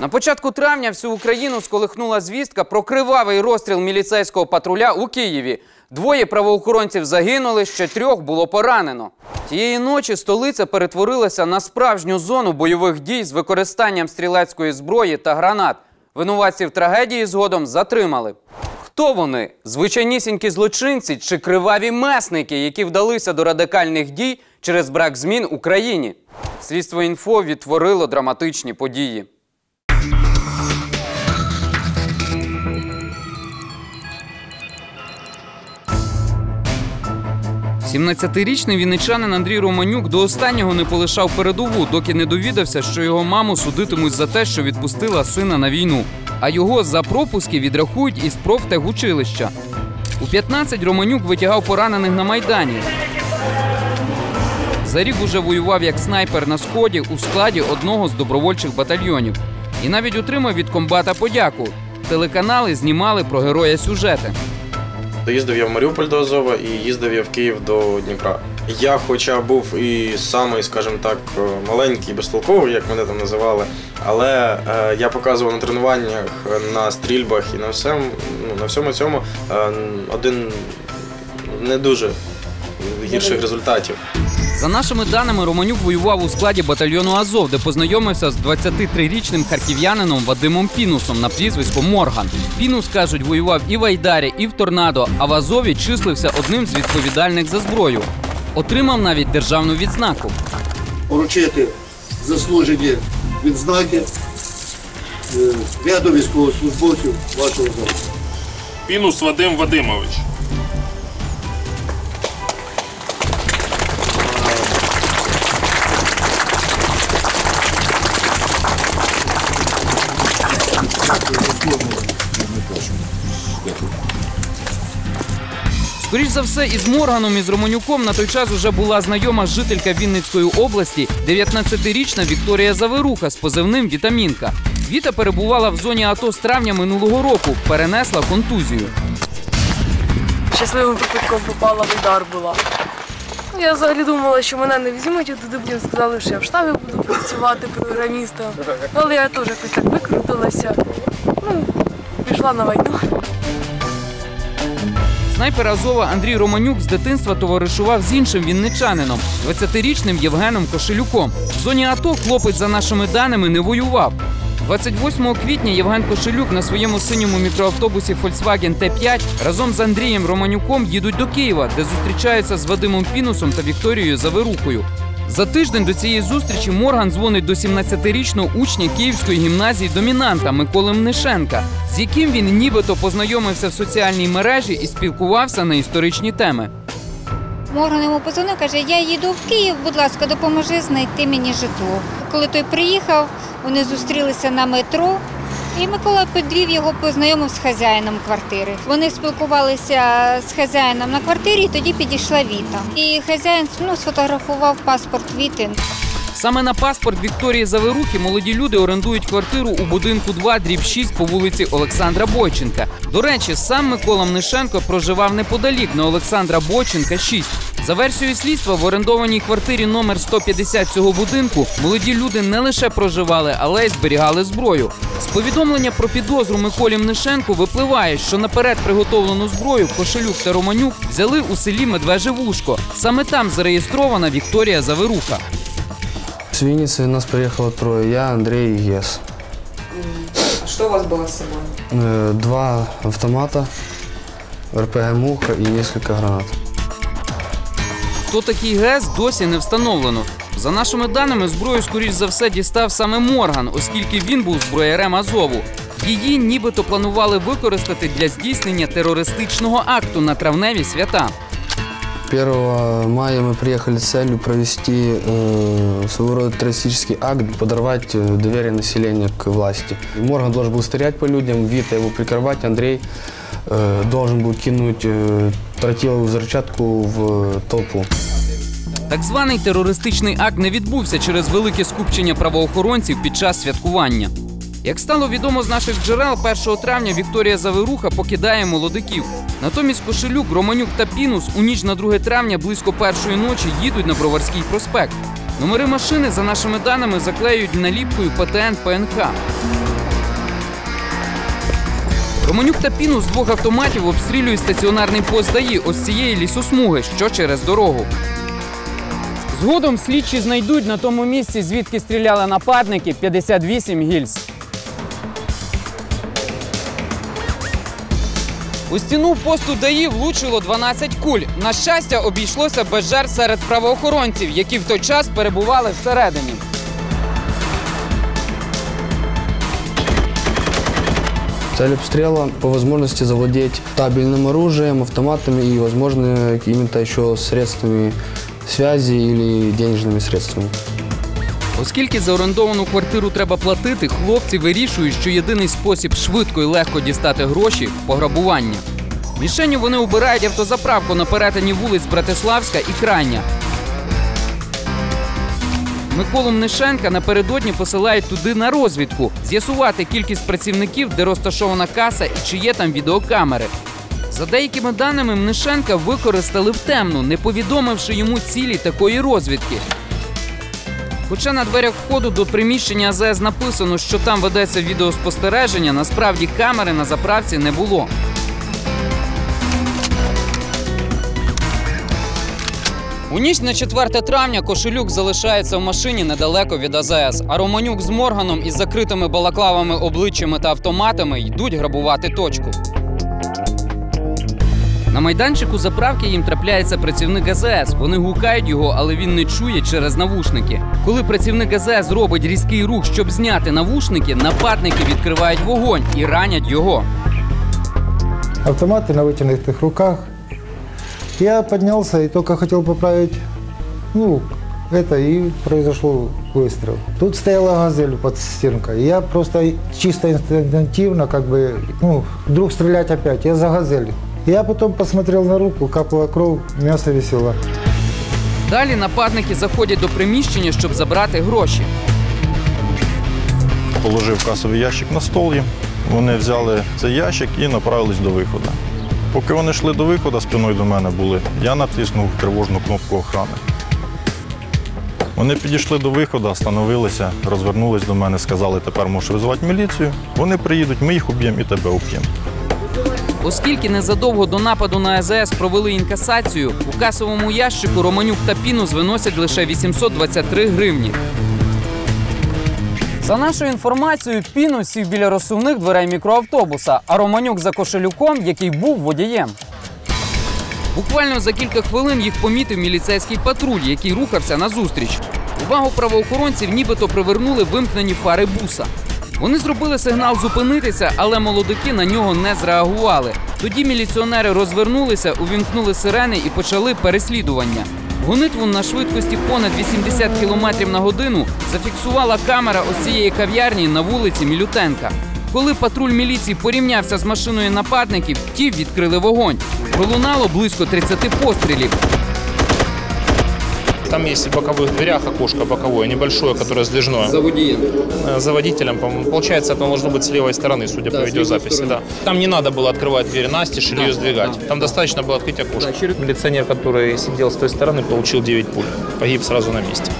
На початку травня всю Україну сколихнула звістка про кривавий розстріл міліцейського патруля у Києві. Двоє правоохоронців загинули, ще трьох було поранено. Тієї ночі столиця перетворилася на справжню зону бойових дій з використанням стрілецької зброї та гранат. Винуватців трагедії згодом затримали. Хто вони? Звичайнісінькі злочинці чи криваві месники, які вдалися до радикальних дій через брак змін у країні? Слідство інфо відтворило драматичні події. 17-річний вінничанин Андрій Романюк до останнього не полишав передову, доки не довідався, що його маму судитимуть за те, що відпустила сина на війну. А його за пропуски відрахують із профтехучилища. У 15 Романюк витягав поранених на майдані. За рік уже воював як снайпер на сході у складі одного з добровольчих батальйонів. І навіть отримав від комбата подяку. Телеканали знімали про героя сюжети. Доїздив я в Маріуполь до Азова і їздив я в Київ до Дніпра. Я, хоча був і самий, скажімо так, маленький, безтолковий, як мене там називали, але е, я показував на тренуваннях, на стрільбах і на всьому, ну, на всьому цьому е, один не дуже гірших результатів. За нашими даними, Романюк воював у складі батальйону Азов, де познайомився з 23-річним харків'янином Вадимом Пінусом на прізвисько Морган. Пінус кажуть, воював і в Айдарі, і в Торнадо, а в Азові числився одним з відповідальних за зброю. Отримав навіть державну відзнаку. вручити заслужені відзнаки е, ряду військовослужбовців вашого залу. Пінус Вадим Вадимович. Скоріш за все, із Морганом і з Романюком на той час уже була знайома жителька Вінницької області, 19-річна Вікторія Заверуха з позивним Вітамінка. Віта перебувала в зоні АТО з травня минулого року, перенесла контузію. щасливим випадком попала в удар була. Ну, Я взагалі думала, що мене не візьмуть, туди мені сказали, що я в штабі буду працювати програмістом. Але я теж якось так викрутилася. Ну, пішла на війну. Снайпер Азова Андрій Романюк з дитинства товаришував з іншим вінничанином, 20-річним Євгеном Кошелюком. В зоні АТО хлопець, за нашими даними, не воював. 28 квітня Євген Кошелюк на своєму синьому мікроавтобусі Volkswagen T5 разом з Андрієм Романюком їдуть до Києва, де зустрічаються з Вадимом Пінусом та Вікторією Заверухою. За тиждень до цієї зустрічі Морган дзвонить до 17-річного учня Київської гімназії домінанта Миколи Мнишенка, з яким він нібито познайомився в соціальній мережі і спілкувався на історичні теми. Морган йому позвонив, каже, я їду в Київ, будь ласка, допоможи знайти мені житло. Коли той приїхав, вони зустрілися на метро, і Микола підвів його, познайомив з хазяїном квартири. Вони спілкувалися з хазяїном на квартирі, і тоді підійшла Віта. І хазяїн ну, сфотографував паспорт Віти. Саме на паспорт Вікторії Заверухи молоді люди орендують квартиру у будинку 2, дріб 6 по вулиці Олександра Бойченка. До речі, сам Микола Мнишенко проживав неподалік на Олександра Бойченка 6. За версією слідства, в орендованій квартирі номер 150 цього будинку молоді люди не лише проживали, але й зберігали зброю. З повідомлення про підозру Миколі Мнишенку випливає, що наперед приготовлену зброю Кошелюк та Романюк взяли у селі Медвеже Вушко. Саме там зареєстрована Вікторія Заверуха. С Винницы нас приехало трое. Я, Андрей и Ес. Что у вас было с собой? Э, Два автомата, РПГ «Муха» и несколько гранат. Хто такий ГЕС, досі не встановлено. За нашими даними, зброю, скоріш за все, дістав саме Морган, оскільки він був зброярем Азову. Її нібито планували використати для здійснення терористичного акту на травневі свята. 1 мая мы приехали с целью провести э, своего рода террористический акт, подорвать э, доверие населения к власти. И Морган должен был стрелять по людям, Вита его прикрывать, Андрей э, должен был кинуть э, тротиловую взрывчатку в толпу. Так званий терористичний акт не відбувся через велике скупчення правоохоронців під час святкування. Як стало відомо з наших джерел, 1 травня Вікторія Заверуха покидає молодиків. Натомість Кошелюк, Романюк та Пінус у ніч на 2 травня близько першої ночі їдуть на Броварський проспект. Номери машини, за нашими даними, заклеюють наліпкою ПТН ПНК. Романюк та Піну з двох автоматів обстрілюють стаціонарний пост ДАІ ось цієї лісосмуги, що через дорогу. Згодом слідчі знайдуть на тому місці, звідки стріляли нападники 58 гільз. У стіну посту ДАІ влучило 12 куль. На щастя, обійшлося без жертв серед правоохоронців, які в той час перебували всередині. Цель обстрела по возможности завладеть табельным оружием, автоматами и, возможно, какими-то еще средствами связи или денежными средствами. Оскільки за орендовану квартиру треба платити, хлопці вирішують, що єдиний спосіб швидко і легко дістати гроші пограбування. Мішенню вони обирають автозаправку на перетині вулиць Братиславська і Крайня. Миколу Мнишенка напередодні посилають туди на розвідку, з'ясувати кількість працівників, де розташована каса і чи є там відеокамери. За деякими даними, Мнишенка використали в темну, не повідомивши йому цілі такої розвідки. Хоча на дверях входу до приміщення АЗС написано, що там ведеться відеоспостереження, насправді камери на заправці не було. У ніч на 4 травня Кошелюк залишається в машині недалеко від АЗС, а Романюк з Морганом із закритими балаклавами обличчями та автоматами йдуть грабувати точку. На майданчику заправки їм трапляється працівник АЗС. Вони гукають його, але він не чує через навушники. Коли працівник АЗС робить різкий рух, щоб зняти навушники, нападники відкривають вогонь і ранять його. автоматы на вытянутых руках. Я поднялся и только хотел поправить, ну, это, и произошел выстрел. Тут стояла газель под стенкой. Я просто чисто инстинктивно, как бы, ну, вдруг стрелять опять. Я за газель. я потом посмотрел на руку, капала кровь, мясо висело. Далі нападники заходять до приміщення, щоб забрати гроші. положив касовий ящик на стол їм. Вони взяли цей ящик і направились до виходу. Поки вони йшли до виходу, спиною до мене були, я натиснув тривожну кнопку охорони. Вони підійшли до виходу, встановилися, розвернулись до мене, сказали, тепер можеш визивати міліцію. Вони приїдуть, ми їх уб'ємо і тебе уб'ємо. Оскільки незадовго до нападу на АЗС провели інкасацію, у касовому ящику Романюк та Пінус виносять лише 823 гривні. За нашою інформацією, Пінус сів біля розсувних дверей мікроавтобуса, а Романюк за кошелюком, який був водієм. Буквально за кілька хвилин їх помітив міліцейський патруль, який рухався назустріч. Увагу правоохоронців нібито привернули вимкнені фари буса. Вони зробили сигнал зупинитися, але молодики на нього не зреагували. Тоді міліціонери розвернулися, увімкнули сирени і почали переслідування. Гонитву на швидкості понад 80 км на годину зафіксувала камера ось цієї кав'ярні на вулиці Мілютенка. Коли патруль міліції порівнявся з машиною нападників, ті відкрили вогонь. Пролунало близько 30 пострілів. Там есть в боковых дверях окошко боковое, небольшое, которое сдвижное. За водителем? За водителем, по-моему. Получается, это должно быть с левой стороны, судя по видеозаписи. Да. Там не надо было открывать дверь настежь или ее сдвигать. Там достаточно было открыть окошко. Милиционер, который сидел с той стороны, получил 9 пуль. Погиб сразу на месте.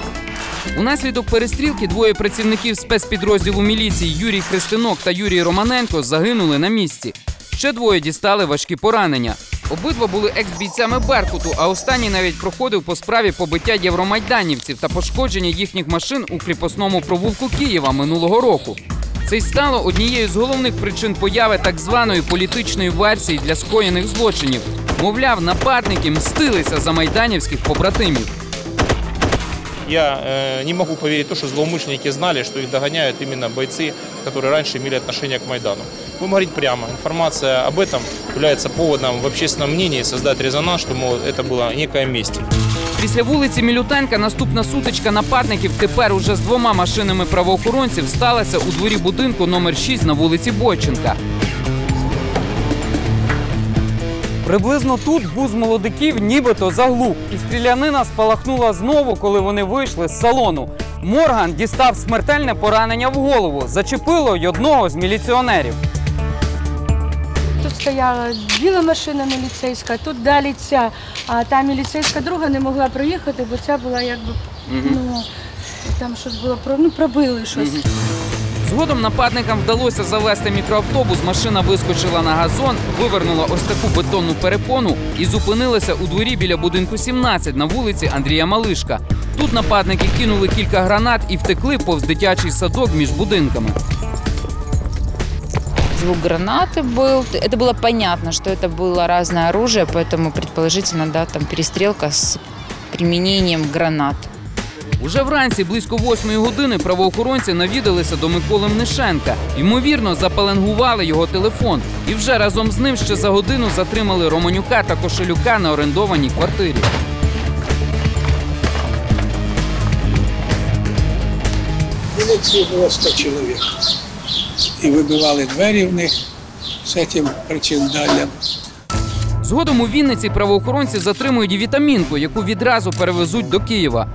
Унаслідок перестрілки двоє працівників спецпідрозділу міліції Юрій Христинок та Юрій Романенко загинули на місці. Ще двоє дістали важкі поранення. Обидва були екс-бійцями Беркуту, а останній навіть проходив по справі побиття євромайданівців та пошкодження їхніх машин у кріпосному провулку Києва минулого року. Це й стало однією з головних причин появи так званої політичної версії для скоєних злочинів. Мовляв, нападники мстилися за майданівських побратимів. Я э, не могу поверить в то, что злоумышленники знали, что их догоняют именно бойцы, которые раньше имели отношение к Майдану. Будем говорить прямо. Информация об этом является поводом в общественном мнении создать резонанс, что мол, это была некая месть. Після вулиці Мілютенка наступна сутичка нападників тепер уже з двома машинами правоохоронців сталася у дворі будинку номер 6 на вулиці Бойченка. Приблизно тут буз молодиків нібито заглух, і стрілянина спалахнула знову, коли вони вийшли з салону. Морган дістав смертельне поранення в голову, зачепило й одного з міліціонерів. Тут стояла біла машина міліцейська, тут далі ця, а та міліцейська друга не могла проїхати, бо ця була якби ну там щось було ну, пробили щось. Згодом нападникам вдалося завести мікроавтобус. Машина вискочила на газон, вивернула ось таку бетонну перепону і зупинилася у дворі біля будинку 17 на вулиці Андрія Малишка. Тут нападники кинули кілька гранат і втекли повз дитячий садок між будинками. Звук гранаты был. Это было понятно, что это было разное оружие, поэтому предположительно, да, там перестрелка с применением гранат. Уже вранці близько восьмої години правоохоронці навідалися до Миколи Мнишенка. Ймовірно, запаленгували його телефон. І вже разом з ним ще за годину затримали Романюка та Кошелюка на орендованій квартирі. Милиции было 100 человек. И выбивали двери в них с этим причиндалем. Згодом у Вінниці правоохоронці затримують і вітамінку, яку відразу перевезуть до Києва.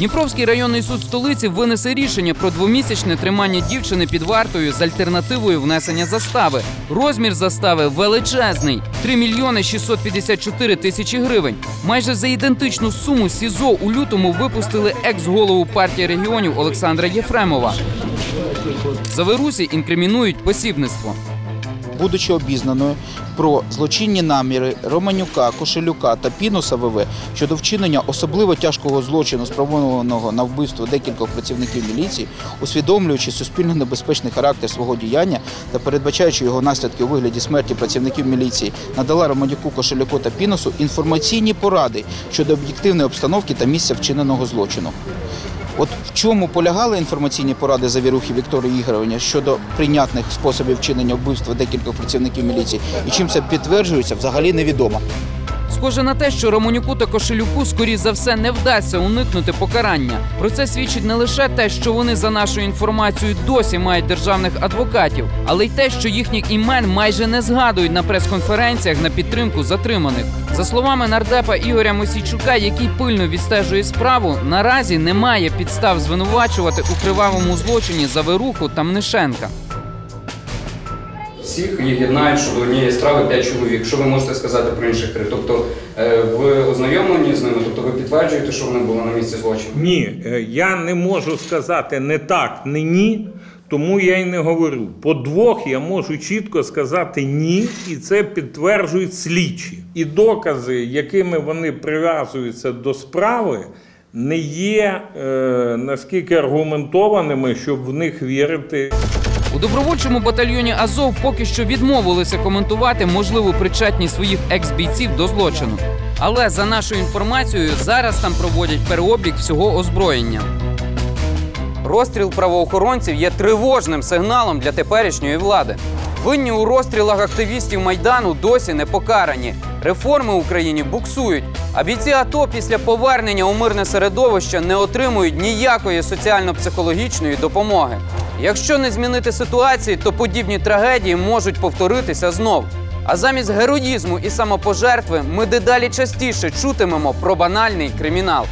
Дніпровський районний суд столиці винесе рішення про двомісячне тримання дівчини під вартою з альтернативою внесення застави. Розмір застави величезний 3 мільйони 654 тисячі гривень. Майже за ідентичну суму СІЗО у лютому випустили екс-голову партії регіонів Олександра Єфремова. Заверусі інкримінують посібництво. Будучи обізнаною про злочинні наміри Романюка, Кошелюка та Пінуса ВВ щодо вчинення особливо тяжкого злочину, спрямованого на вбивство декількох працівників міліції, усвідомлюючи суспільно небезпечний характер свого діяння та передбачаючи його наслідки у вигляді смерті працівників міліції, надала Романюку, Кошелюку та Пінусу інформаційні поради щодо об'єктивної обстановки та місця вчиненого злочину. От в чому полягали інформаційні поради завірухи Вікторії Ігорівні щодо прийнятних способів вчинення вбивства декількох працівників міліції, і чим це підтверджується, взагалі невідомо. Схоже на те, що Романюку та Кошелюку, скоріш за все, не вдасться уникнути покарання. Про це свідчить не лише те, що вони за нашою інформацією досі мають державних адвокатів, але й те, що їхніх імен майже не згадують на прес-конференціях на підтримку затриманих. За словами нардепа Ігоря Мосійчука, який пильно відстежує справу, наразі немає підстав звинувачувати у кривавому злочині Заверуху та Мнишенка. Всіх їх єднають щодо однієї справи 5 чоловік. Що ви можете сказати про інших три? Тобто е, ви ознайомлені з ними, тобто ви підтверджуєте, що вони були на місці злочину? Ні, е, я не можу сказати не так, не ні, тому я й не говорю. По двох я можу чітко сказати ні, і це підтверджують слідчі. І докази, якими вони прив'язуються до справи, не є е, наскільки аргументованими, щоб в них вірити. У добровольчому батальйоні Азов поки що відмовилися коментувати можливу причетність своїх екс-бійців до злочину. Але за нашою інформацією, зараз там проводять переоблік всього озброєння. Розстріл правоохоронців є тривожним сигналом для теперішньої влади. Винні у розстрілах активістів майдану досі не покарані. Реформи в Україні буксують. А бійці АТО після повернення у мирне середовище не отримують ніякої соціально-психологічної допомоги. Якщо не змінити ситуації, то подібні трагедії можуть повторитися знов. А замість героїзму і самопожертви ми дедалі частіше чутимемо про банальний кримінал.